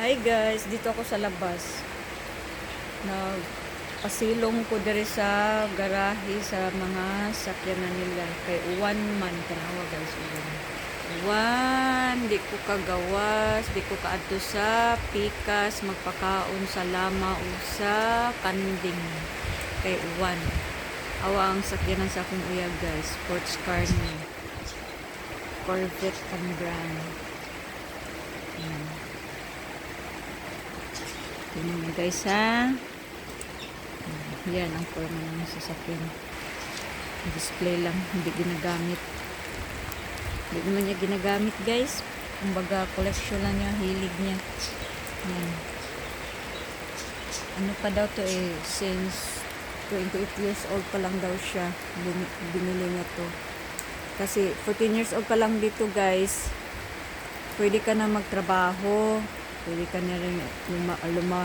Hi guys, dito ako sa labas. Nagpasilong ko diri sa garahe sa mga sakyanan nila. Kay uwan man, tanawa guys. Uwan, di ko kagawas, di ko kaadto sa pikas, magpakaon sa lama o sa kanding. Kay uwan. Awa ang sakyanan sa akong uyag guys, sports car ni Corvette ang brand. Tingnan nyo guys ha. Yan ang forma ng sasakyan. Display lang, hindi ginagamit. Hindi naman niya ginagamit guys. Kumbaga collection lang niya, hilig niya. Yan. Ano pa daw to eh, since 28 years old pa lang daw siya, bin- binili niya to. Kasi 14 years old pa lang dito guys, pwede ka na magtrabaho, pwede ka na rin luma, luma,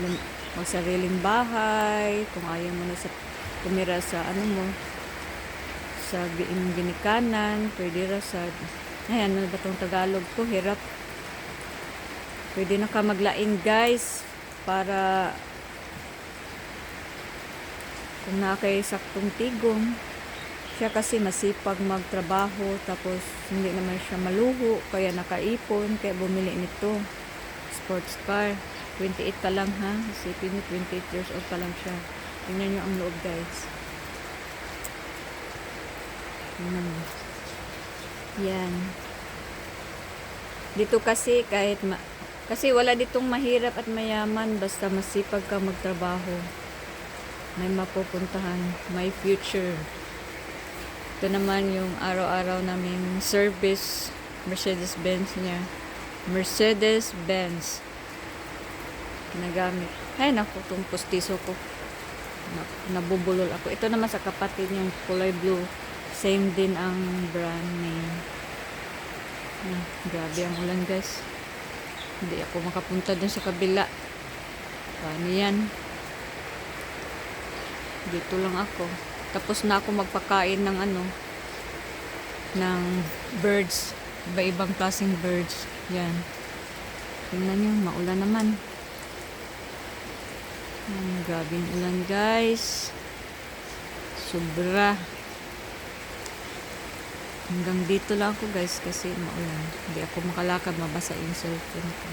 lum, magsariling bahay, kung ayaw mo na sa tumira sa ano mo, sa ginikanan, pwede ra sa, ayan, ano ba tong Tagalog ko, hirap. Pwede na ka maglain guys, para kung na kay saktong tigong, siya kasi masipag magtrabaho tapos hindi naman siya maluho kaya nakaipon kaya bumili nito sports car. 28 pa lang ha? Isipin niyo 28 years old pa lang siya. Tingnan niyo ang loob guys. Niyo yan. Dito kasi kahit ma kasi wala ditong mahirap at mayaman basta masipag ka magtrabaho. May mapupuntahan may future. Ito naman yung araw-araw naming service Mercedes-Benz niya. Mercedes-Benz. Ginagamit. Ay, naku, itong pustiso ko. Na, nabubulol ako. Ito naman sa kapatid yung kulay blue. Same din ang brand name. Ah, grabe ang ulan guys. Hindi ako makapunta dun sa kabila. Paano yan? Dito lang ako. Tapos na ako magpakain ng ano, ng birds. Iba-ibang klaseng birds. Yan. Tingnan nyo, maulan naman. Yan, grabe yung ulan guys. Sobra. Hanggang dito lang ako guys kasi maulan. Hindi ako makalakad, mabasa yung cellphone ko.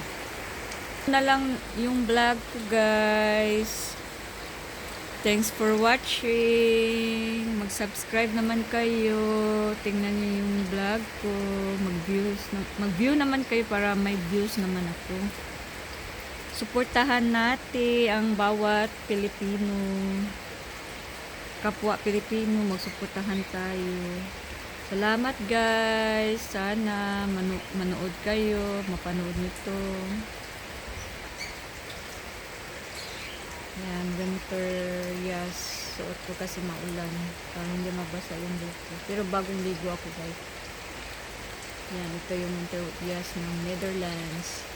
Na lang yung vlog ko guys. Thanks for watching. Mag-subscribe naman kayo. Tingnan niyo yung vlog ko. Mag-views. Mag-view naman kayo para may views naman ako. Suportahan natin ang bawat Pilipino. Kapwa Pilipino, magsuportahan tayo. Salamat guys. Sana manu- manood kayo, mapanood nito. Yan, winter, yes. Suot ko kasi maulan. Para hindi mabasa yung buhok ko. Pero bagong ligo ako guys. Yan, ito yung winter yes ng Netherlands.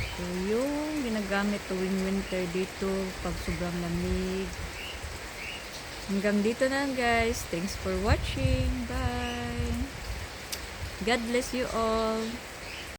Ito yung ginagamit tuwing winter dito pag sobrang lamig. Hanggang dito na guys. Thanks for watching. Bye. God bless you all.